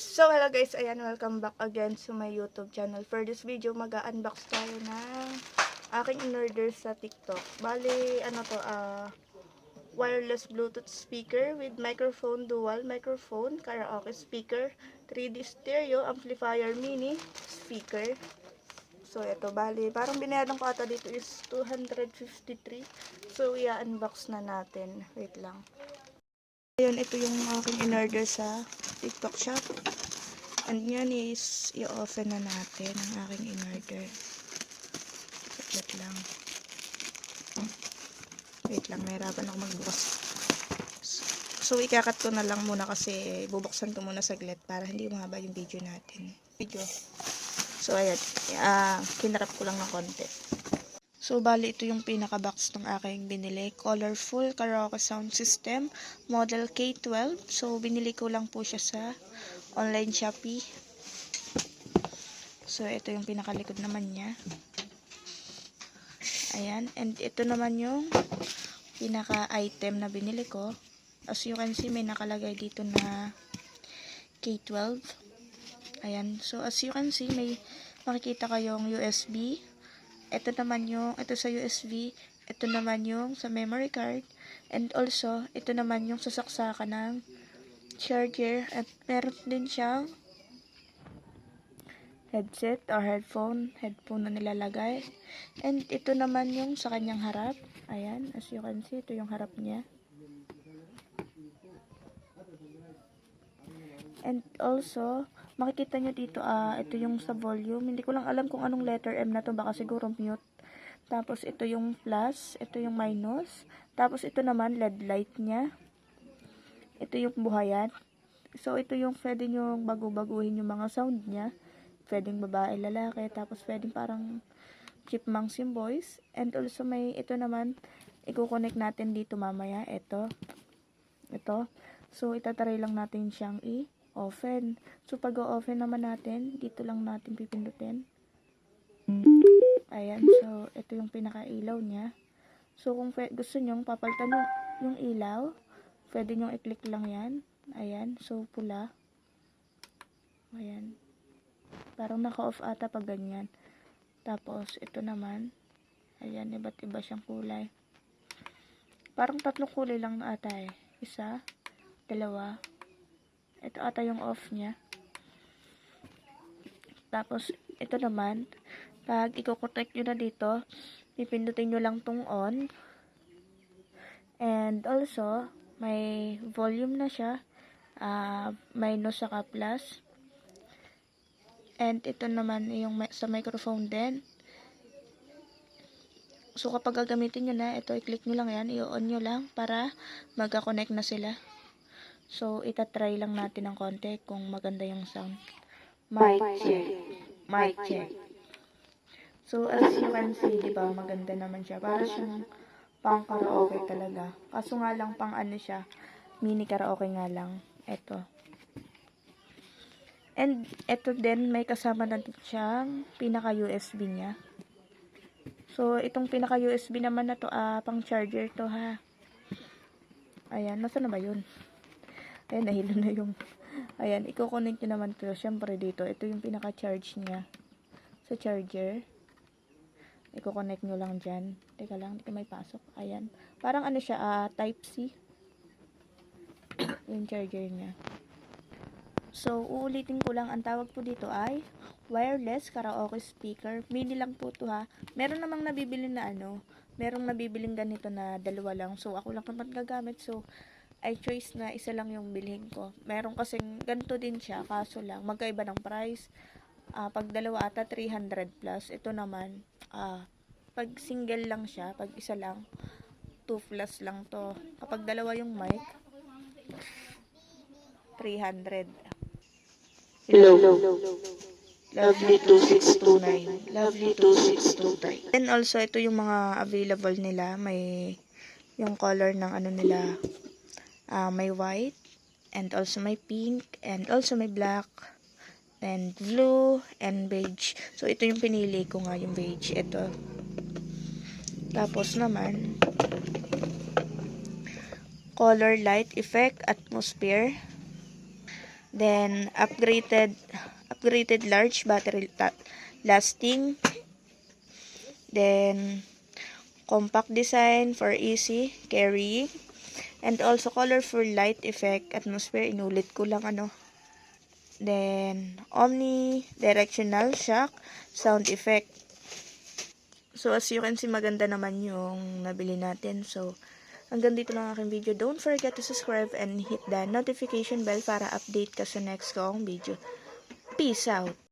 So, hello guys, ayan, welcome back again to my YouTube channel. For this video, mag-unbox tayo ng aking in-order sa TikTok. Bali, ano to, ah, wireless Bluetooth speaker with microphone, dual microphone, karaoke speaker, 3D stereo, amplifier mini, speaker. So, ito, bali, parang binayadan ko ata dito is 253. So, i-unbox na natin. Wait lang. Ayun, ito yung aking in-order sa TikTok shop. And yan is, i-open na natin ang aking in-order. Wait lang. Wait lang, nahirapan ako magbukas. So, ikakat ko na lang muna kasi bubuksan ko muna saglit para hindi mahaba yung video natin. Video. So, ayan. Uh, kinarap ko lang ng konti. So, bali ito yung pinaka-box ng aking binili. Colorful karaoke sound system. Model K12. So, binili ko lang po siya sa online Shopee. So, ito yung pinakalikod naman niya. Ayan. And ito naman yung pinaka-item na binili ko. As you can see, may nakalagay dito na K12. Ayan. So, as you can see, may makikita kayong USB. Ito naman yung, ito sa USB. Ito naman yung sa memory card. And also, ito naman yung sasaksakan ng charger. At meron din siyang headset or headphone. Headphone na nilalagay. And ito naman yung sa kanyang harap. Ayan, as you can see, ito yung harap niya. And also, makikita nyo dito, ah, ito yung sa volume. Hindi ko lang alam kung anong letter M na to. Baka siguro mute. Tapos, ito yung plus. Ito yung minus. Tapos, ito naman, LED light niya. Ito yung buhayan. So, ito yung pwede nyo bago-baguhin yung mga sound niya. Pwedeng babae, lalaki. Tapos, pwedeng parang chipmunks yung voice. And also, may ito naman, i-connect natin dito mamaya. Ito. Ito. So, itatry lang natin siyang i-open. So, pag o-open naman natin, dito lang natin pipindutin. Ayan. So, ito yung pinaka-ilaw niya. So, kung gusto nyo, papalitan nyo yung ilaw, pwede nyo i-click lang yan. Ayan. So, pula. Ayan. Parang naka-off ata pag ganyan. Tapos, ito naman. Ayan, iba't iba siyang kulay. Parang tatlong kulay lang na ata eh. Isa, dalawa. Ito ata yung off niya. Tapos, ito naman, pag i-connect nyo na dito, pipindutin nyo lang tong on. And also, may volume na siya. ah minus saka plus. And ito naman yung sa microphone din. So, kapag gagamitin nyo na, ito, i-click nyo lang yan, i-on nyo lang para magka-connect na sila. So, itatry lang natin ng konti kung maganda yung sound. Mic check. Mic check. So, as you can see, di ba, maganda naman siya. Para siyang pang karaoke talaga. Kaso nga lang, pang ano siya, mini karaoke nga lang. Ito. And, ito din, may kasama na din siyang pinaka-USB niya. So, itong pinaka-USB naman na to, ah, pang charger to ha. Ayan, nasa na ba yun? Ayan, nahilo na yung... Ayan, i-connect nyo naman to. Siyempre dito, ito yung pinaka-charge niya. Sa charger. I-connect nyo lang dyan. Teka lang, hindi may pasok. Ayan. Parang ano siya, ah, type C. yung charger niya. So, uulitin ko lang, ang tawag po dito ay wireless karaoke speaker. Mini lang po to ha. Meron namang nabibili na ano, merong nabibiling ganito na dalawa lang. So, ako lang naman gagamit. So, I choice na isa lang yung bilhin ko. Meron kasing ganito din siya, kaso lang, magkaiba ng price. Ah, pag dalawa ata 300 plus. Ito naman, ah, pag single lang siya, pag isa lang, 2 plus lang to. Kapag dalawa yung mic, 300. Hello. Lovely 2629. Lovely 2629. And also, ito yung mga available nila. May yung color ng ano nila. Ah may white. And also may pink. And also may black. And blue. And beige. So, ito yung pinili ko nga, yung beige. Ito. Tapos naman, color light effect atmosphere. Then, upgraded, upgraded large battery lasting. Then, compact design for easy carrying. And also colorful light effect atmosphere. Inulit ko lang ano. Then, omni-directional shock sound effect. So, as you can see, maganda naman yung nabili natin. So, hanggang dito lang ang aking video. Don't forget to subscribe and hit the notification bell para update ka sa next kong video. Peace out!